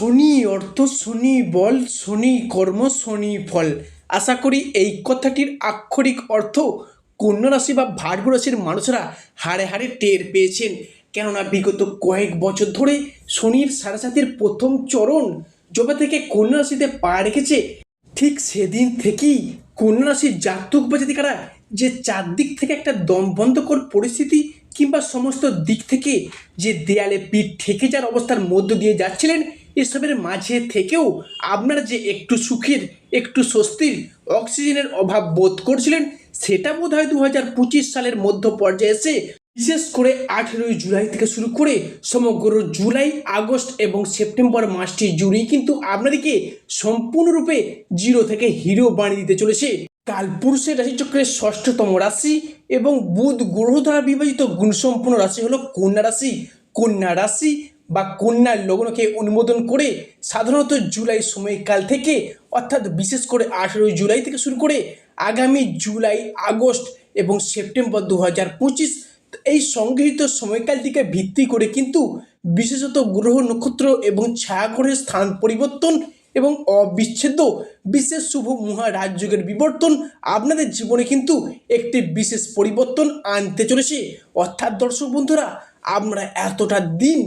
শনি অর্থ, শনি বল, শনি কর্ম, শনি ফল। আশা করি এই কথাটির আক্ষরিক অর্থ কন্যা রাশি বা ভার্গ রাশির মানুষরা হাড়ে হাড়ে টের পেয়েছেন। কেননা বিগত কয়েক বছর ধরে শনির সাড়ে সাতির প্রথম চরণ যবে থেকে কন্যা রাশিতে পা রেখেছে, ঠিক সেদিন থেকেই কন্যা রাশির জাতক বা যে চারদিক থেকে একটা দমবন্ধকর পরিস্থিতি কিংবা সমস্ত দিক থেকে যে দেয়ালে পিঠ ঠেকে যাওয়ার অবস্থার মধ্য দিয়ে যাচ্ছিলেন এসবের মাঝে থেকেও আপনারা যে একটু সুখের, একটু স্বস্তির অক্সিজেনের অভাব বোধ করছিলেন, সেটা বোধ হয় দু হাজার পঁচিশ সালের মধ্য পর্যায়ে এসে বিশেষ করে আঠেরোই জুলাই থেকে শুরু করে সমগ্র জুলাই, আগস্ট এবং সেপ্টেম্বর মাসটি জুড়েই কিন্তু আপনাদেরকে সম্পূর্ণরূপে জিরো থেকে হিরো বানিয়ে দিতে চলেছে। কালপুরুষের রাশিচক্রের ষষ্ঠতম রাশি এবং বুধ গ্রহ দ্বারা বিভাজিত গুণসম্পন্ন রাশি হলো কন্যা রাশি। কন্যা রাশি বা কন্যার লগ্নকে অনুমোদন করে সাধারণত জুলাই সময়কাল থেকে, অর্থাৎ বিশেষ করে আঠেরোই জুলাই থেকে শুরু করে আগামী জুলাই, আগস্ট এবং সেপ্টেম্বর দু হাজার পঁচিশ, এই সংগৃহীত সময়কাল সময়কালটিকে ভিত্তি করে কিন্তু বিশেষত গ্রহ নক্ষত্র এবং ছায়াগ্রহের স্থান পরিবর্তন এবং অবিচ্ছেদ্য বিশেষ শুভ মহারাজযোগের বিবর্তন আপনাদের জীবনে কিন্তু একটি বিশেষ পরিবর্তন আনতে চলেছে। অর্থাৎ দর্শক বন্ধুরা আমরা এতটা দিন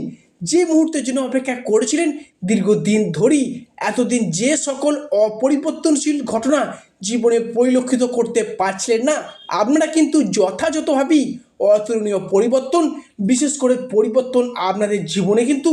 যে মুহূর্তের জন্য অপেক্ষা করেছিলেন দীর্ঘদিন ধরেই, এতদিন যে সকল অপরিবর্তনশীল ঘটনা জীবনে পরিলক্ষিত করতে পারছিলেন না, আপনারা কিন্তু যথাযথভাবেই অতুলনীয় পরিবর্তন, বিশেষ করে পরিবর্তন আপনাদের জীবনে কিন্তু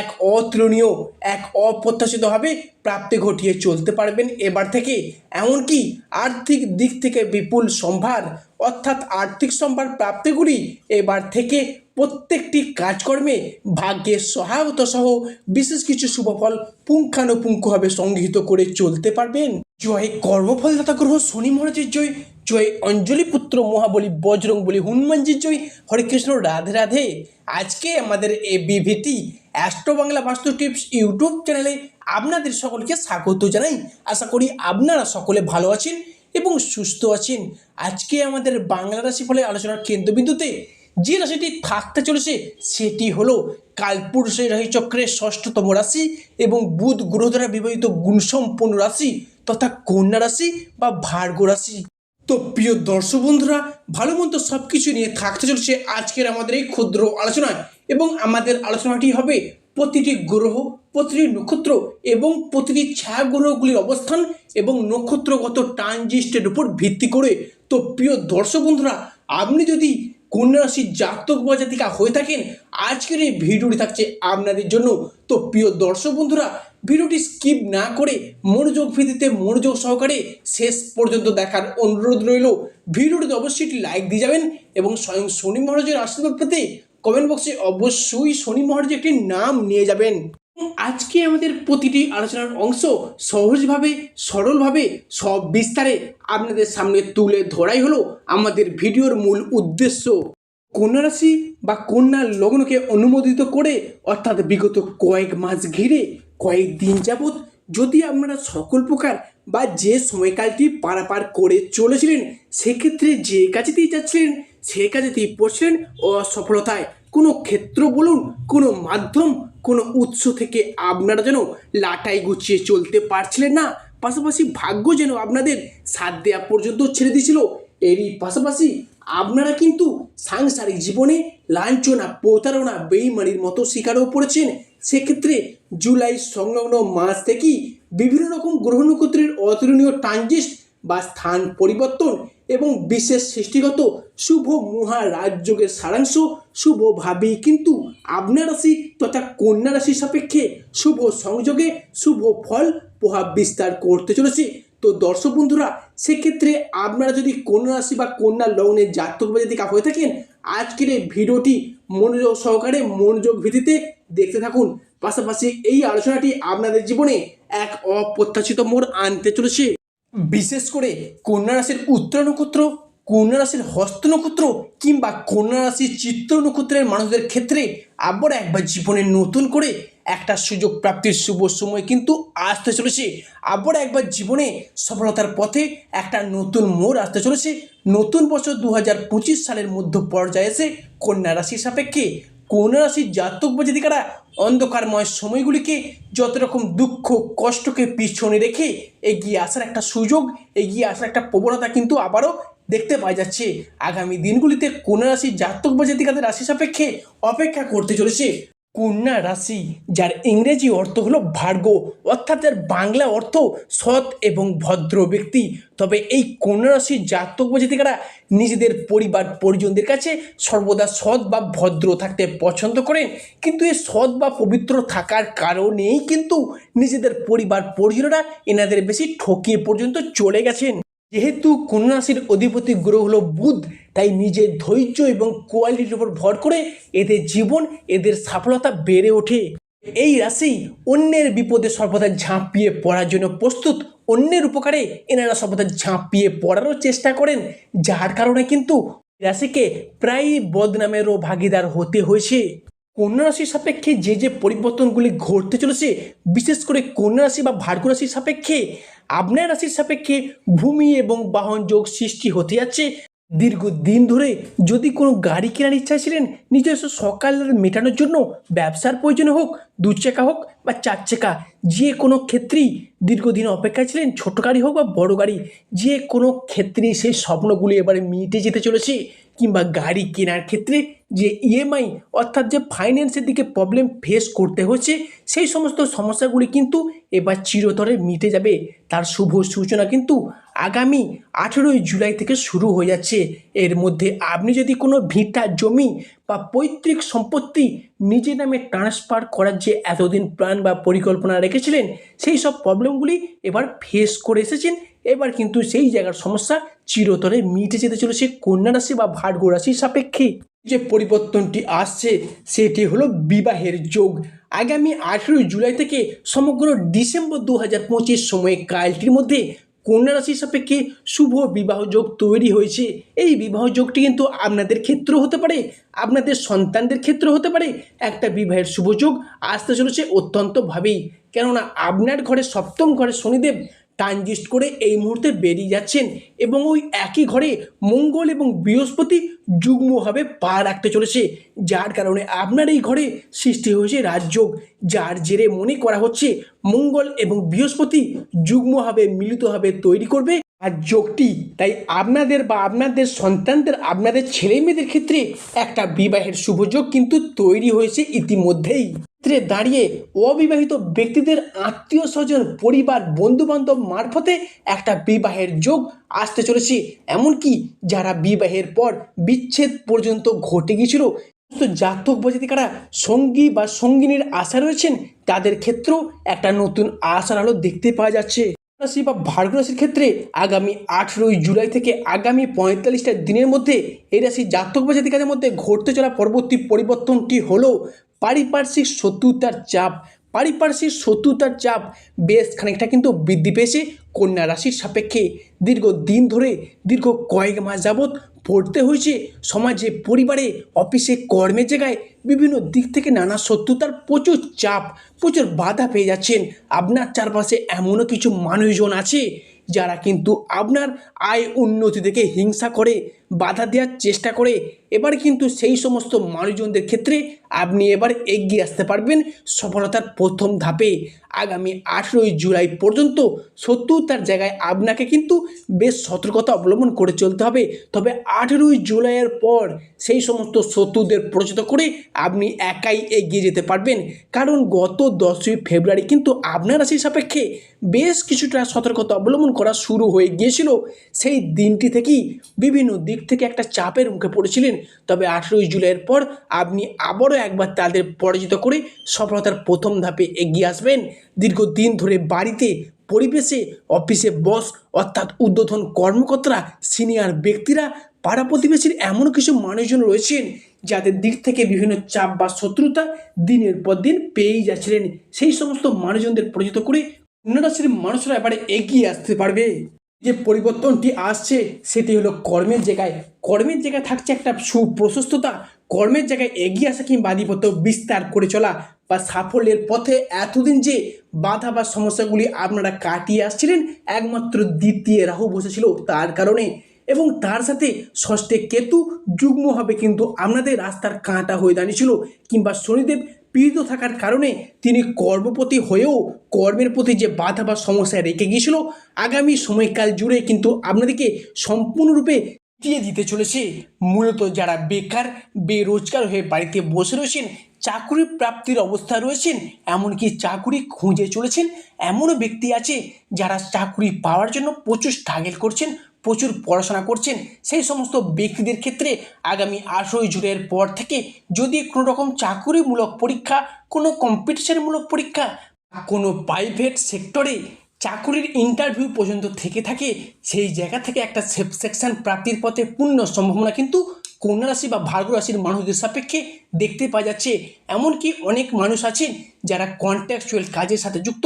এক অতুলনীয়, এক অপ্রত্যাশিতভাবে প্রাপ্তি ঘটিয়ে চলতে পারবেন এবার থেকে। এমনকি আর্থিক দিক থেকে বিপুল সম্ভার, অর্থাৎ আর্থিক সম্ভার প্রাপ্তিগুলি এবার থেকে প্রত্যেকটি কাজকর্মে ভাগ্যের সহায়তা সহ বিশেষ কিছু শুভফল পুঙ্খানুপুঙ্খভাবে সংগৃহীত করে চলতে পারবেন। জয় কর্মফলদাতা গ্রহ শনি মহারাজের জয় জয় অঞ্জলি পুত্র মহাবলী বজরং বলি হনুমানজির জয়। হরে কৃষ্ণ, রাধে রাধে। আজকে আমাদের এ বিভিটি অ্যাস্ট্রো বাংলা বাস্তু টিপস ইউটিউব চ্যানেলে আপনাদের সকলকে স্বাগত জানাই। আশা করি আপনারা সকলে ভালো আছেন এবং সুস্থ আছেন। আজকে আমাদের বাংলা রাশি ফলে আলোচনার কেন্দ্রবিন্দুতে যে রাশিটি থাকতে চলেছে, সেটি হলো কালপুরুষের রাশি চক্রের ষষ্ঠতম রাশি এবং বুধ গ্রহ দ্বারা বিবাহিত গুণসম্পন্ন রাশি তথা কন্যা রাশি বা ভার্গ রাশি। তো প্রিয় দর্শক বন্ধুরা, ভালো মন্দ সব কিছু নিয়ে থাকতে চলেছে আজকের আমাদের এই ক্ষুদ্র আলোচনায় এবং আমাদের আলোচনাটি হবে প্রতিটি গ্রহ, প্রতিটি নক্ষত্র এবং প্রতিটি ছায়া গ্রহগুলির অবস্থান এবং নক্ষত্রগত ট্রানজিস্টের উপর ভিত্তি করে। তো প্রিয় দর্শক বন্ধুরা, আপনি যদি কন্যা রাশির জাতক বা জাতিকা হয়ে থাকেন। আজকের এই ভিডিওটি থাকছে আপনাদের জন্য। তো প্রিয় দর্শক বন্ধুরা, ভিডিওটি স্কিপ না করে মনোযোগ ভিত্তিতে মনোযোগ সহকারে শেষ পর্যন্ত দেখার অনুরোধ রইল। ভিডিওটিতে অবশ্যই একটি লাইক দিয়ে যাবেন এবং স্বয়ং শনি মহারাজের আশীর্বাদ পেতে কমেন্ট বক্সে অবশ্যই শনি মহারাজের একটি নাম নিয়ে যাবেন। আজকে আমাদের প্রতিটি আলোচনার অংশ সহজভাবে, সরলভাবে, সব বিস্তারে আপনাদের সামনে তুলে ধরাই হলো আমাদের ভিডিওর মূল উদ্দেশ্য। কন্যা রাশি বা কন্যা লগ্নকে অনুমোদিত করে, অর্থাৎ বিগত কয়েক মাস ঘিরে, কয়েক দিন যাবৎ যদি আপনারা সকল প্রকার বা যে সময়কালটি পারাপার করে চলেছিলেন, সেক্ষেত্রে যে কাজেতেই যাচ্ছিলেন, সে কাজেতেই পড়ছিলেন অসফলতায়। কোনো ক্ষেত্র বলুন, কোনো মাধ্যম কোনো উৎস থেকে আপনারা যেন লাটাই গুছিয়ে চলতে পারছিলেন না, পাশাপাশি ভাগ্য যেন আপনাদের সাথ দেওয়া পর্যন্ত ছেড়ে দিয়েছিল। এরই পাশাপাশি আপনারা কিন্তু সাংসারিক জীবনে লাঞ্ছনা, প্রতারণা, বেইমানির মতো শিকারও পড়েছেন। সেক্ষেত্রে জুলাই সংলগ্ন মাস থেকেই বিভিন্ন রকম গ্রহ নক্ষত্রের অতুলনীয় ট্রানজিস্ট বা স্থান পরিবর্তন এবং বিশেষ সৃষ্টিগত শুভ মহারাজযোগের সারাংশ শুভভাবেই কিন্তু আপনার রাশি তথা কন্যা রাশির সাপেক্ষে শুভ সংযোগে শুভ ফল প্রভাব বিস্তার করতে চলেছে। তো দর্শক বন্ধুরা, সেক্ষেত্রে আপনারা যদি কন্যা রাশি বা কন্যা লগ্নের জাতক বা জাতিকা হয়ে থাকেন, আজকের এই ভিডিওটি মনোযোগ সহকারে মনোযোগ ভিত্তিতে দেখতে থাকুন। পাশাপাশি এই আলোচনাটি আপনাদের জীবনে এক অপ্রত্যাশিত মোড় আনতে চলেছে। বিশেষ করে কন্যা রাশির উত্তর নক্ষত্র কন্যা রাশির হস্ত নক্ষত্র কিংবা কন্যা রাশির চিত্র নক্ষত্রের মানুষদের ক্ষেত্রে আবার একবার জীবনে নতুন করে একটা সুযোগ প্রাপ্তির শুভ সময় কিন্তু আসতে চলেছে। আবার একবার জীবনে সফলতার পথে একটা নতুন মোড় আসতে চলেছে। নতুন বছর দু হাজার পঁচিশ সালের মধ্য পর্যায়ে এসে কন্যা রাশির সাপেক্ষে কন্যা রাশির জাতক বা অন্ধকারময় সময়গুলিকে যত রকম দুঃখ, কষ্টকে পিছনে রেখে এগিয়ে আসার একটা সুযোগ, এগিয়ে আসার একটা প্রবণতা কিন্তু আবারও দেখতে পাওয়া যাচ্ছে। আগামী দিনগুলিতে কোন রাশি জাতক বা জাতিকাদের রাশি সাপেক্ষে অপেক্ষা করতে চলেছে। কন্যা রাশি, যার ইংরেজি অর্থ হলো ভার্গ অর্থাৎ এর বাংলা অর্থ সৎ এবং ভদ্র ব্যক্তি। তবে এই কন্যা রাশির জাতক বা জাতিকারা নিজেদের পরিবার, পরিজনদের কাছে সর্বদা সৎ বা ভদ্র থাকতে পছন্দ করেন। কিন্তু এই সৎ বা পবিত্র থাকার কারণেই কিন্তু নিজেদের পরিবার, পরিজনরা এনাদের বেশি ঠকিয়ে পর্যন্ত চলে গেছেন। যেহেতু কন্যা রাশির অধিপতি গ্রহ হলো বুধ, তাই নিজের ধৈর্য এবং কোয়ালিটির উপর ভর করে এদের জীবন, এদের সফলতা বেড়ে ওঠে। এই রাশি অন্যের বিপদে সর্বদা ঝাঁপিয়ে পড়ার জন্য প্রস্তুত। অন্যের উপকারে এনারা সর্বদা ঝাঁপিয়ে পড়ারও চেষ্টা করেন, যার কারণে কিন্তু রাশিকে প্রায়ই বদনামেরও ভাগিদার হতে হয়েছে। কন্যা রাশির সাপেক্ষে যে যে পরিবর্তনগুলি ঘটতে চলেছে, বিশেষ করে কন্যা রাশি বা ভার্গ রাশির সাপেক্ষে আপনার রাশির সাপেক্ষে ভূমি এবং বাহন যোগ সৃষ্টি হতে যাচ্ছে। দীর্ঘদিন ধরে যদি কোনো গাড়ি কেনার ইচ্ছা ছিলেন, নিজস্ব সকাল মেটানোর জন্য ব্যবসার প্রয়োজনে হোক দু চাকা হোক বা চার চাকা যে কোনো ক্ষেত্রেই দীর্ঘদিন অপেক্ষায় ছিলেন, ছোট গাড়ি হোক বা বড় গাড়ি, যে কোনো ক্ষেত্রেই সেই স্বপ্নগুলি এবারে মিটে যেতে চলেছে। কিংবা গাড়ি কেনার ক্ষেত্রে যে ইএমআই অর্থাৎ যে ফাইন্যান্সের দিকে প্রবলেম ফেস করতে হচ্ছে, সেই সমস্ত সমস্যাগুলি কিন্তু এবার চিরতরে মিটে যাবে। তার শুভ সূচনা কিন্তু আগামী আঠেরোই জুলাই থেকে শুরু হয়ে যাচ্ছে। এর মধ্যে আপনি যদি কোনো ভিটা জমি বা পৈতৃক সম্পত্তি নিজের নামে ট্রান্সফার করার যে এতদিন প্ল্যান বা পরিকল্পনা রেখেছিলেন, সেই সব প্রবলেমগুলি এবার ফেস করে এসেছেন এবার কিন্তু সেই জায়গার সমস্যা চিরতরে মিটে যেতে চলেছে কন্যা রাশি বা ভার্গ রাশির সাপেক্ষে। যে পরিবর্তনটি আসছে, সেটি হলো বিবাহের যোগ। আগামী আঠেরোই জুলাই থেকে সমগ্র ডিসেম্বর দু হাজার পঁচিশ সময়ে কালটির মধ্যে কন্যা রাশির সাপেক্ষে শুভ বিবাহ যোগ তৈরি হয়েছে। এই বিবাহ যোগটি কিন্তু আপনাদের ক্ষেত্র হতে পারে, আপনাদের সন্তানদের ক্ষেত্র হতে পারে। একটা বিবাহের শুভ যোগ আসতে চলেছে অত্যন্তভাবেই কেননা আপনার ঘরে সপ্তম ঘরে শনিদেব ট্রানজিস্ট করে এই মুহূর্তে বেরিয়ে যাচ্ছেন এবং ওই একই ঘরে মঙ্গল এবং বৃহস্পতি যুগ্মভাবে পা রাখতে চলেছে। যার কারণে আপনার এই ঘরে সৃষ্টি হয়েছে রাজযোগ, যার জেরে মনে করা হচ্ছে মঙ্গল এবং বৃহস্পতি যুগ্মভাবে মিলিতভাবে তৈরি করবে আর যোগটি তাই আপনাদের বা আপনাদের সন্তানদের, আপনাদের ছেলে মেয়েদের ক্ষেত্রে একটা বিবাহের শুভযোগ কিন্তু তৈরি হয়েছে ইতিমধ্যেই। দাঁড়িয়ে অবিবাহিত ব্যক্তিদের আত্মীয় স্বজন, পরিবার, বন্ধুবান্ধব মারফতে একটা বিবাহের যোগ আসতে চলেছে। এমনকি যারা বিবাহের পর বিচ্ছেদ পর্যন্ত ঘটে গিয়েছিল, সমস্ত জাতক বজাতিকারা সঙ্গী বা সঙ্গিনীর আশা রয়েছেন, তাদের ক্ষেত্রেও একটা নতুন আশার আলো দেখতে পাওয়া যাচ্ছে। রাশি বা ভার্গ রাশির ক্ষেত্রে আগামী আঠেরোই জুলাই থেকে আগামী পঁয়তাল্লিশটা দিনের মধ্যে এই রাশি জাতক বা জাতিকাদের মধ্যে ঘটতে চলা পরবর্তী পরিবর্তনটি হলো পারিপার্শ্বিক শত্রুতার চাপ পারিপার্শ্বিক শত্রুতার চাপ বেশ খানিকটা কিন্তু বৃদ্ধি পেয়েছে। কন্যা রাশির সাপেক্ষে দীর্ঘ দিন ধরে, দীর্ঘ কয়েক মাস যাবৎ পড়তে হয়েছে। সমাজে, পরিবারে, অফিসে, কর্মের জায়গায় বিভিন্ন দিক থেকে নানা শত্রুতার প্রচুর চাপ, প্রচুর বাধা পেয়ে যাচ্ছেন। আপনার চারপাশে এমনও কিছু মানুষজন আছে যারা কিন্তু আপনার আয় উন্নতি থেকে হিংসা করে বাধা দেওয়ার চেষ্টা করে, এবার কিন্তু সেই সমস্ত মানুষজনদের ক্ষেত্রে আপনি এবার এগিয়ে আসতে পারবেন সফলতার প্রথম ধাপে। আগামী আঠেরোই জুলাই পর্যন্ত শত্রুতার জায়গায় আপনাকে কিন্তু বেশ সতর্কতা অবলম্বন করে চলতে হবে। তবে আঠেরোই জুলাইয়ের পর সেই সমস্ত শত্রুদের পরিচিত করে আপনি একাই এগিয়ে যেতে পারবেন। কারণ গত দশই ফেব্রুয়ারি কিন্তু আপনার রাশির সাপেক্ষে বেশ কিছুটা সতর্কতা অবলম্বন করা শুরু হয়ে গিয়েছিল। সেই দিনটি থেকেই বিভিন্ন দিক থেকে একটা চাপের মুখে পড়েছিলেন, তবে আঠেরোই জুলাইয়ের পর আপনি আবারও একবার তাদের পরাজিত করে সফলতার প্রথম ধাপে এগিয়ে আসবেন। দীর্ঘদিন ধরে বাড়িতে, পরিবেশে, অফিসে বস অর্থাৎ উদ্বোধন কর্মকর্তারা, সিনিয়র ব্যক্তিরা, পাড়া প্রতিবেশীর এমন কিছু মানুষজন রয়েছেন যাদের দিক থেকে বিভিন্ন চাপ বা শত্রুতা দিনের পর দিন পেয়েই যাচ্ছিলেন। সেই সমস্ত মানুষজনদের পরিচিত করে কন্যারাশির মানুষরা এবারে এগিয়ে আসতে পারবে। যে পরিবর্তনটি আসছে সেটি হলো কর্মের জায়গায়। কর্মের জায়গায় থাকছে একটা সুপ্রশস্ততা। কর্মের জায়গায় এগিয়ে আসা কিংবা আধিপত্য বিস্তার করে চলা বা সাফল্যের পথে এতদিন যে বাধা বা সমস্যাগুলি আপনারা কাটিয়ে আসছিলেন, একমাত্র দ্বিতীয় রাহু বসেছিল তার কারণে। এবং তার সাথে ষষ্ঠে কেতু যুগ্ম হবে কিন্তু আপনাদের রাস্তার কাঁটা হয়ে দাঁড়িয়েছিল কিংবা শনিদেব পীড়িত থাকার কারণে তিনি কর্মপতি হয়েও কর্মের প্রতি যে বাধা বা সমস্যা রেখে গিয়েছিল, আগামী সময়কাল জুড়ে কিন্তু আপনাদেরকে সম্পূর্ণরূপে দিয়ে দিতে চলেছে। মূলত যারা বেকার, বেরোজগার হয়ে বাড়িতে বসে রয়েছেন, চাকুরি প্রাপ্তির অবস্থা রয়েছেন, এমনকি চাকুরি খুঁজে চলেছেন, এমনও ব্যক্তি আছে যারা চাকুরি পাওয়ার জন্য প্রচুর স্ট্রাগল করছেন প্রচুর পড়াশোনা করছেন, সেই সমস্ত ব্যক্তিদের ক্ষেত্রে আগামী আঠেরোই জুলাইয়ের পর থেকে যদি কোনো রকম চাকুরিমূলক পরীক্ষা, কোনো কম্পিটিশনমূলক পরীক্ষা কোনো প্রাইভেট সেক্টরে চাকুরির ইন্টারভিউ পর্যন্ত থেকে থাকে, সেই জায়গা থেকে একটা সেফ সেকশন প্রাপ্তির পথে পূর্ণ সম্ভাবনা কিন্তু কন্যা রাশি বা ভার্গ রাশির মানুষদের সাপেক্ষে দেখতে পাওয়া যাচ্ছে। এমনকি অনেক মানুষ আছেন যারা কন্ট্রাকচুয়াল কাজের সাথে যুক্ত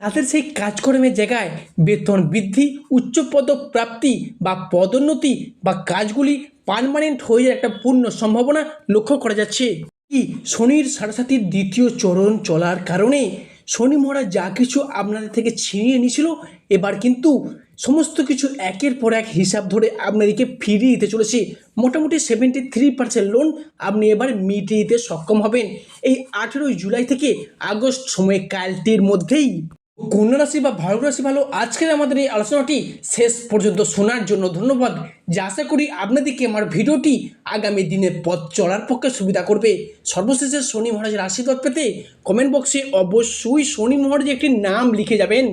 তাদের সেই কাজকর্মের জায়গায় বেতন বৃদ্ধি উচ্চপদ প্রাপ্তি বা পদোন্নতি বা কাজগুলি পারমানেন্ট হয়ে যাওয়ার একটা পূর্ণ সম্ভাবনা লক্ষ্য করা যাচ্ছে। কি শনির সাড়ে দ্বিতীয় চরণ চলার কারণে শনি মহারাজ যা কিছু আপনাদের থেকে ছিনিয়ে নিয়েছিল, এবার কিন্তু সমস্ত কিছু একের পর এক হিসাব ধরে আপনাদেরকে ফিরিয়ে দিতে চলেছে। মোটামুটি সেভেন্টি থ্রি পার্সেন্ট লোন আপনি এবার মিটিয়ে দিতে সক্ষম হবেন। এই আঠেরোই জুলাই থেকে আগস্ট সময়কালটির মধ্যেই। কন্যা রাশি বা ভারত রাশি ভালো, আজকের আমাদের এই আলোচনাটি শেষ পর্যন্ত শোনার জন্য ধন্যবাদ। যে আশা করি আপনাদেরকে আমার ভিডিওটি আগামী দিনে পথ চলার পক্ষে সুবিধা করবে। সর্বশেষে শনি মহারাজের আশীর্বাদ পেতে কমেন্ট বক্সে অবশ্যই শনি মহারাজের একটি নাম লিখে যাবেন।